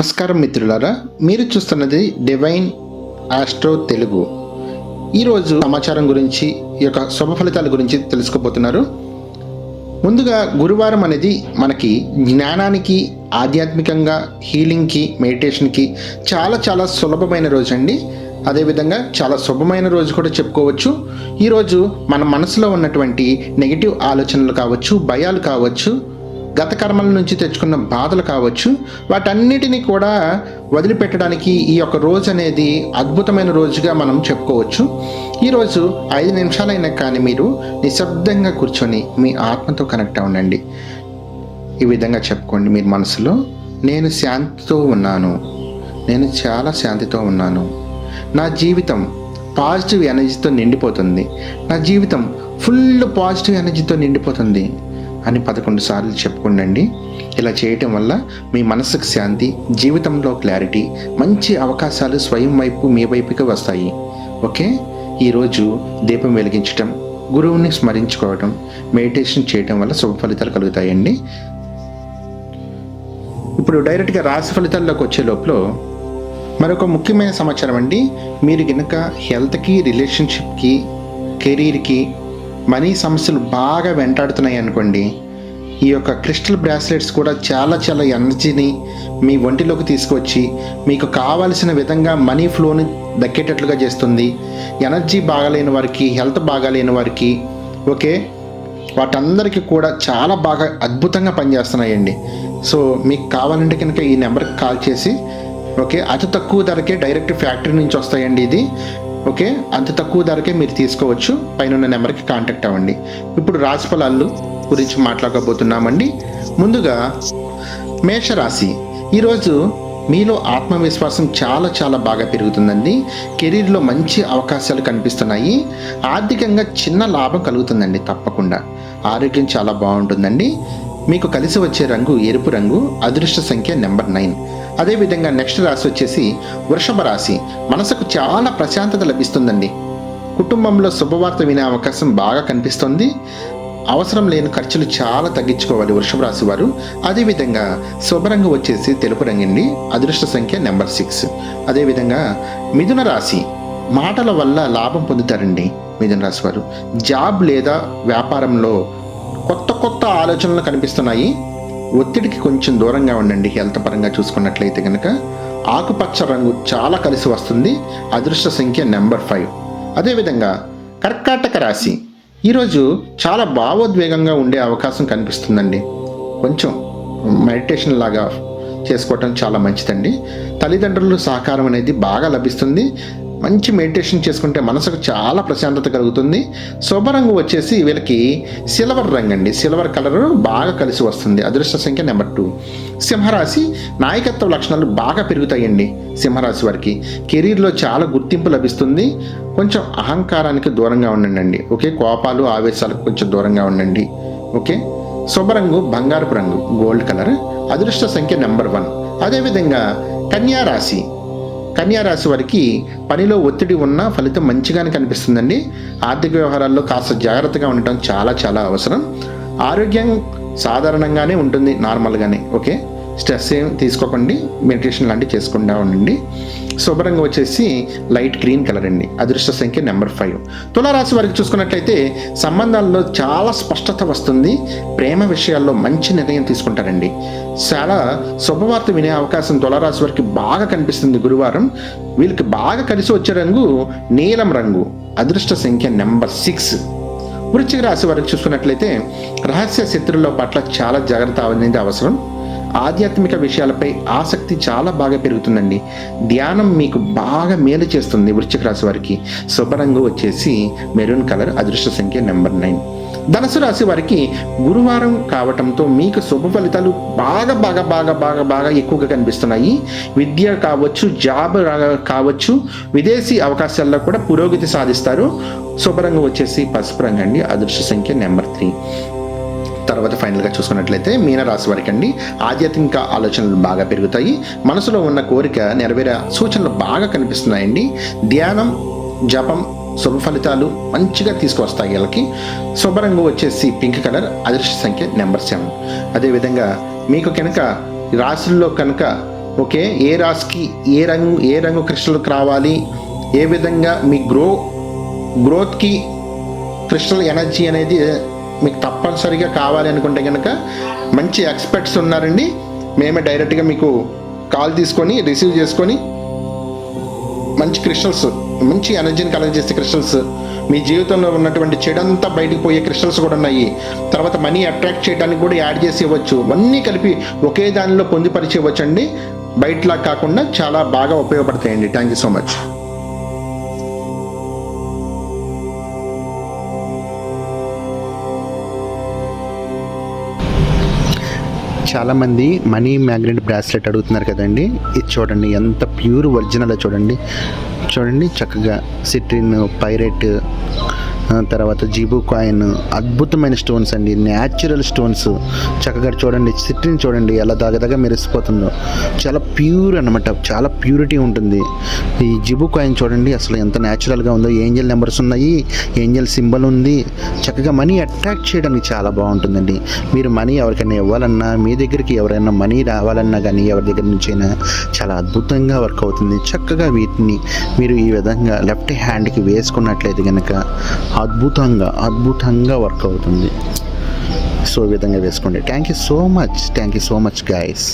నమస్కారం మిత్రులారా మీరు చూస్తున్నది డివైన్ ఆస్ట్రో తెలుగు ఈరోజు సమాచారం గురించి ఈ యొక్క శుభ ఫలితాల గురించి తెలుసుకోబోతున్నారు. ముందుగా గురువారం అనేది మనకి జ్ఞానానికి ఆధ్యాత్మికంగా హీలింగ్కి మెడిటేషన్కి చాలా చాలా సులభమైన రోజు అండి. అదేవిధంగా చాలా శుభమైన రోజు కూడా చెప్పుకోవచ్చు. ఈరోజు మన మనసులో ఉన్నటువంటి నెగిటివ్ ఆలోచనలు కావచ్చు భయాలు కావచ్చు గత కర్మల నుంచి తెచ్చుకున్న బాధలు కావచ్చు వాటన్నిటినీ కూడా వదిలిపెట్టడానికి ఈ యొక్క రోజు అనేది అద్భుతమైన రోజుగా మనం చెప్పుకోవచ్చు. ఈరోజు ఐదు నిమిషాలైనా కానీ మీరు నిశ్శబ్దంగా కూర్చొని మీ ఆత్మతో కనెక్ట్ అవ్వండి. ఈ విధంగా చెప్పుకోండి మీరు మనసులో నేను శాంతితో ఉన్నాను. నేను చాలా శాంతితో ఉన్నాను. నా జీవితం పాజిటివ్ ఎనర్జీతో నిండిపోతుంది. నా జీవితం ఫుల్ పాజిటివ్ ఎనర్జీతో నిండిపోతుంది. అని పదకొండు సార్లు చెప్పుకోండి ఇలా చేయటం వల్ల మీ మనసుకు శాంతి జీవితంలో క్లారిటీ మంచి అవకాశాలు స్వయం వైపు మీ వైపుకి వస్తాయి. ఓకే? ఈరోజు దీపం వెలిగించటం గురువుని స్మరించుకోవటం మెడిటేషన్ చేయటం వల్ల శుభ ఫలితాలు కలుగుతాయండి. ఇప్పుడు డైరెక్ట్గా రాశి ఫలితాల్లోకి వచ్చే లోపల మరొక ముఖ్యమైన సమాచారం అండి. మీరు కనుక హెల్త్కి రిలేషన్షిప్కి కెరీర్కి మనీ సమస్యలు బాగా వెంటాడుతున్నాయి అనుకోండి ఈ యొక్క క్రిస్టల్ బ్రాస్లెట్స్ కూడా చాలా చాలా ఎనర్జీని మీ ఒంటిలోకి తీసుకొచ్చి మీకు కావలసిన విధంగా మనీ ఫ్లోని దక్కేటట్లుగా చేస్తుంది. ఎనర్జీ బాగాలేని వారికి హెల్త్ బాగాలేని వారికి ఓకే? వాటందరికీ కూడా చాలా బాగా అద్భుతంగా పనిచేస్తున్నాయండి. సో మీకు కావాలంటే కనుక ఈ నెంబర్కి కాల్ చేసి ఓకే? అతి తక్కువ ధరకే డైరెక్ట్ ఫ్యాక్టరీ నుంచి వస్తాయండి ఇది. ఓకే? అంత తక్కువ ధరకే మీరు తీసుకోవచ్చు. పైన నెంబర్కి కాంటాక్ట్ అవ్వండి. ఇప్పుడు రాశి ఫలాలు గురించి మాట్లాడబోతున్నామండి. ముందుగా మేషరాశి. ఈరోజు మీలో ఆత్మవిశ్వాసం చాలా చాలా బాగా పెరుగుతుందండి. కెరీర్లో మంచి అవకాశాలు కనిపిస్తున్నాయి. ఆర్థికంగా చిన్న లాభం కలుగుతుందండి తప్పకుండా. ఆరోగ్యం చాలా బాగుంటుందండి. మీకు కలిసి వచ్చే రంగు ఎరుపు రంగు అదృష్ట సంఖ్య నెంబర్ నైన్. అదేవిధంగా నెక్స్ట్ రాశి వచ్చేసి వృషభ రాశి. మనసుకు చాలా ప్రశాంతత లభిస్తుందండి. కుటుంబంలో శుభవార్త వినే అవకాశం బాగా కనిపిస్తుంది. అవసరం లేని ఖర్చులు చాలా తగ్గించుకోవాలి వృషభ రాశి వారు. అదేవిధంగా శుభరంగు వచ్చేసి తెలుపు రంగండి అదృష్ట సంఖ్య నెంబర్ సిక్స్. అదేవిధంగా మిథున రాశి మాటల వల్ల లాభం పొందుతారండి మిథున రాశి వారు. జాబ్ లేదా వ్యాపారంలో కొత్త కొత్త ఆలోచనలు కనిపిస్తున్నాయి. ఒత్తిడికి కొంచెం దూరంగా ఉండండి హెల్త్ పరంగా చూసుకున్నట్లయితే కనుక ఆకుపచ్చ రంగు చాలా కలిసి వస్తుంది. అదృష్ట సంఖ్య నెంబర్ ఫైవ్. అదేవిధంగా కర్కాటక రాశి. ఈరోజు చాలా భావోద్వేగంగా ఉండే అవకాశం కనిపిస్తుందండి. కొంచెం మెడిటేషన్ లాగా చేసుకోవటం చాలా మంచిదండి. తల్లిదండ్రుల సహకారం అనేది బాగా లభిస్తుంది. మంచి మెడిటేషన్ చేసుకుంటే మనసుకు చాలా ప్రశాంతత కలుగుతుంది. శుభరంగు వచ్చేసి వీళ్ళకి సిల్వర్ రంగు అండి. సిల్వర్ కలర్ బాగా కలిసి వస్తుంది. అదృష్ట సంఖ్య నెంబర్ టూ. సింహరాశి నాయకత్వ లక్షణాలు బాగా పెరుగుతాయండి సింహరాశి వారికి. కెరీర్లో చాలా గుర్తింపు లభిస్తుంది. కొంచెం అహంకారానికి దూరంగా ఉండండి. ఓకే? కోపాలు ఆవేశాలకు కొంచెం దూరంగా ఉండండి. ఓకే? శుభరంగు బంగారపు రంగు గోల్డ్ కలర్. అదృష్ట సంఖ్య నెంబర్ వన్. అదేవిధంగా కన్యారాశి రాశి కన్యా రాశి వారికి పనిలో ఒత్తిడి ఉన్నా ఫలితం మంచిగానే కనిపిస్తుందండి. ఆర్థిక వ్యవహారాల్లో కాస్త జాగ్రత్తగా ఉండటం చాలా చాలా అవసరం. ఆరోగ్యం సాధారణంగానే ఉంటుంది నార్మల్గానే ఓకే? స్ట్రెస్ ఏం తీసుకోకండి మెడిటేషన్ లాంటివి చేసుకుంటా ఉండండి. శుభ్రంగా వచ్చేసి లైట్ గ్రీన్ కలర్ అండి. అదృష్ట సంఖ్య నెంబర్ ఫైవ్. తులారాశి వారికి చూసుకున్నట్లయితే సంబంధాల్లో చాలా స్పష్టత వస్తుంది. ప్రేమ విషయాల్లో మంచి నిర్ణయం తీసుకుంటారండి. చాలా శుభవార్త వినే అవకాశం తులారాశి వారికి బాగా కనిపిస్తుంది గురువారం. వీళ్ళకి బాగా కలిసి వచ్చే రంగు నీలం రంగు. అదృష్ట సంఖ్య నెంబర్ సిక్స్. వృశ్చిక రాశి వారికి చూసుకున్నట్లయితే రహస్య శత్రువుల పట్ల చాలా జాగ్రత్త అనేది అవసరం. ఆధ్యాత్మిక విషయాలపై ఆసక్తి చాలా బాగా పెరుగుతుందండి. ధ్యానం మీకు బాగా మేలు చేస్తుంది వృశ్చిక రాశి వారికి. శుభరంగు వచ్చేసి మెరూన్ కలర్ అదృష్ట సంఖ్య నెంబర్ నైన్. ధనుసు రాశి వారికి గురువారం కావటంతో మీకు శుభ ఫలితాలు బాగా బాగా బాగా బాగా బాగా ఎక్కువగా కనిపిస్తున్నాయి. విద్య కావచ్చు జాబ్ కావచ్చు విదేశీ అవకాశాల్లో కూడా పురోగతి సాధిస్తారు. శుభరంగు వచ్చేసి పసుపు రంగు అండి అదృష్ట సంఖ్య నెంబర్ త్రీ. తర్వాత ఫైనల్గా చూసుకున్నట్లయితే మీన రాశి వారికి అండి ఆధ్యాత్మిక ఆలోచనలు బాగా పెరుగుతాయి. మనసులో ఉన్న కోరిక నెరవేరే సూచనలు బాగా కనిపిస్తున్నాయండి. ధ్యానం జపం శుభ ఫలితాలు మంచిగా తీసుకువస్తాయి వీళ్ళకి. శుభరంగు వచ్చేసి పింక్ కలర్ అదృష్ట సంఖ్య నెంబర్ సెవెన్ అదేవిధంగా మీకు కనుక రాశుల్లో కనుక ఓకే ఏ రాశికి ఏ రంగు ఏ రంగు క్రిస్టల్ రావాలి? ఏ విధంగా మీ గ్రో గ్రోత్కి క్రిస్టల్ ఎనర్జీ అనేది మీకు తప్పనిసరిగా కావాలి అనుకుంటే కనుక మంచి ఎక్స్పర్ట్స్ ఉన్నారండి. మేమే డైరెక్ట్గా మీకు కాల్ తీసుకొని రిసీవ్ చేసుకొని మంచి క్రిస్టల్స్ మంచి ఎనర్జీని కలెక్ట్ చేసే క్రిస్టల్స్ మీ జీవితంలో ఉన్నటువంటి చెడంతా బయటికి పోయే క్రిస్టల్స్ కూడా ఉన్నాయి. తర్వాత మనీ అట్రాక్ట్ చేయడానికి కూడా యాడ్ చేసి ఇవ్వచ్చు. అన్నీ కలిపి ఒకే దానిలో పొందుపరిచి అండి బయటలా కాకుండా చాలా బాగా ఉపయోగపడతాయండి. Thank you so much. చాలామంది మనీ మ్యాగ్నెట్ బ్రాస్లెట్ అడుగుతున్నారు కదండి. ఇది చూడండి ఎంత ప్యూర్ ఒరిజినల్ చూడండి. చూడండి చక్కగా సిట్రిన్ పైరెట్ తర్వాత జీబు కాయిన్ అద్భుతమైన స్టోన్స్ అండి. Natural stones. చక్కగా చూడండి సిట్రిని చూడండి ఎలా దగదగ మెరిసిపోతుందో. చాలా ప్యూర్ అన్నమాట చాలా ప్యూరిటీ ఉంటుంది. ఈ జిబు కాయిన్ చూడండి అసలు ఎంత న్యాచురల్గా ఉందో. ఏంజల్ నెంబర్స్ ఉన్నాయి ఏంజల్ సింబల్ ఉంది. చక్కగా మనీ అట్రాక్ట్ చేయడానికి చాలా బాగుంటుందండి. మీరు మనీ ఎవరికైనా ఇవ్వాలన్నా మీ దగ్గరికి ఎవరైనా మనీ రావాలన్నా కానీ ఎవరి దగ్గర నుంచైనా చాలా అద్భుతంగా వర్క్ అవుతుంది. చక్కగా వీటిని మీరు ఈ విధంగా లెఫ్ట్ హ్యాండ్కి వేసుకున్నట్లయితే కనుక అద్భుతంగా అద్భుతంగా వర్క్ అవుతుంది. సో ఈ విధంగా వేసుకోండి. Thank you so much thank you so much guys